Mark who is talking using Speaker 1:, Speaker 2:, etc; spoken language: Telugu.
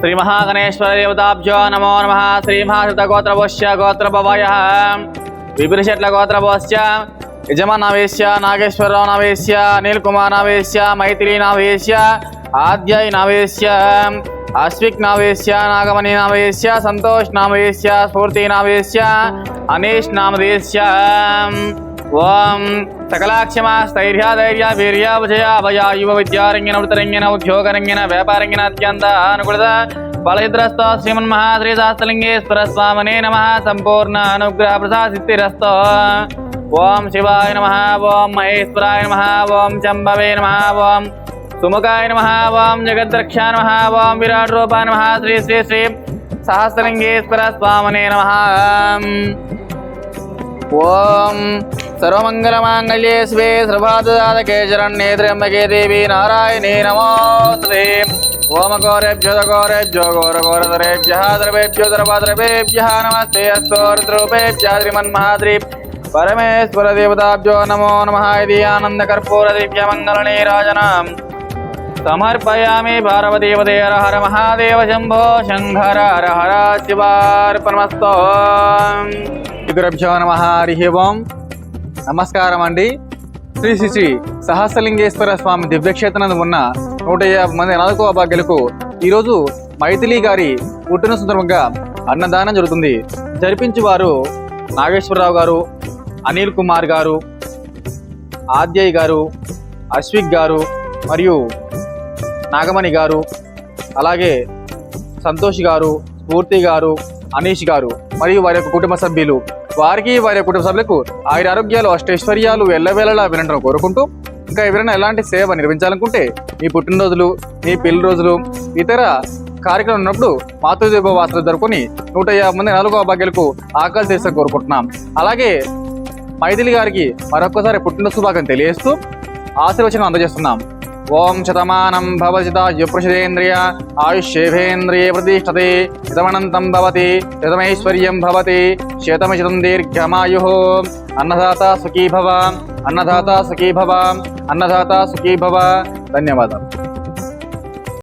Speaker 1: శ్రీ మహాగణేశ్వర దేవతాభ్యో నమో నమ. శ్రీమహాశ్రుత మహాశత గోత్రభోశ్య గోత్రభవయ. విపిరిశెట్ల గోత్రభోశ్య యజమాన్ నావేశ్య నాగేశ్వరరావు నావేశ్య అనిల్ కుమార్ నావేశ్య మైత్రి నావేశ్య ఆద్యై నావేశ్య అశ్విక్ నావేశ్య నాగమణి నావేశ్య సంతోష్ నామవేశ్య స్ఫూర్తి నావేశ్య అనీష్ నామదేశ్య ఓం సకలాక్షమా స్థైర్య ధైర్య వీర్య విజయ అభయ యువ విద్యారంగిన వృతరంగిన ఉద్యోగరంగిన వ్యాపారంగిన అత్యంత అనుకూలత. బలహిద్రస్తో శ్రీమన్మహాశ్రీశాస్త్రలింగేశ్వర స్వామనే నమ. సంపూర్ణ అనుగ్రహ ప్రసాద ఓం శివాయ నమ. ఓం మహేశ్వరాయ నమ. ఓం చంబవే నమ. ఓం సుముఖాయ నమ. ఓం జగద్రక్షా నమ. ఓం విరాట్ రూపాయ నమ. శ్రీ శ్రీ శ్రీ సహస్రలింగేశ్వర స్వామనే నమ. ఓం सर्वमङ्गलमाङ्गल्ये शिवे सर्वाददादके शरण्ये त्र्यम्बके देवी नारायणे नमोस्ते ओम गौरेभ्यो गौरेभ्यो गौर घोरघोरधरेभ्यः द्रवेभ्यो द्रवद्रवेभ्यः नमस्ते। अस्तोर्द्रूपेभ्यः, श्रीमन्महाद्रि। परमेश्वरदेवताभ्यो नमो नमः इति आनन्दकर्पूरदिव्यमङ्गलनीराजनाम् समर्पयामि पार्वतीपते हर हर महादेव शम्भो शङ्कर हर हर शिवार्पणमस्तु। गुरुभ्यो नमः, हरिः ओम्। నమస్కారం అండి. శ్రీ శ్రీ శ్రీ సహస్రలింగేశ్వర స్వామి దివ్యక్షేత్రం ఉన్న నూట యాభై మంది అనాథకో అభాగ్యులకు ఈరోజు మైథిలి గారి పుట్టిన సందర్భంగా అన్నదానం జరుగుతుంది. జరిపించి వారు నాగేశ్వరరావు గారు అనిల్ కుమార్ గారు ఆద్యయ్ గారు అశ్విక్ గారు మరియు నాగమణి గారు అలాగే సంతోష్ గారు స్ఫూర్తి గారు అనీష్ గారు మరియు వారి యొక్క కుటుంబ సభ్యులు వారికి వారి కుటుంబ సభ్యులకు ఆయుర ఆరోగ్యాలు అష్టైశ్వర్యాలు ఎల్లవేళలా వినడం కోరుకుంటూ ఇంకా ఎవరైనా ఎలాంటి సేవ నిర్వహించాలనుకుంటే మీ పుట్టినరోజులు మీ పెళ్ళి రోజులు ఇతర కార్యక్రమం ఉన్నప్పుడు మాతృదేవ వార్తలు జరుపుకొని నూట యాభై మంది నాలుగో భాగ్యాలకు ఆకలి తీర్చ కోరుకుంటున్నాం. అలాగే మైథిలి గారికి మరొకసారి పుట్టిన శుభాకాంక్షలు తెలియజేస్తూ ఆశీర్వచనం అందజేస్తున్నాం. ओं शतमानं युप्रशिंद्रिय आयुष्येभेन्द्रिय प्रतिष्ठते। शतमनन्तं भवति, शतमैश्वर्यं भवति अन्नदाता सुखी भव, अन्नदाता सुखी भव, अन्नदाता सुखी भव। धन्यवाद।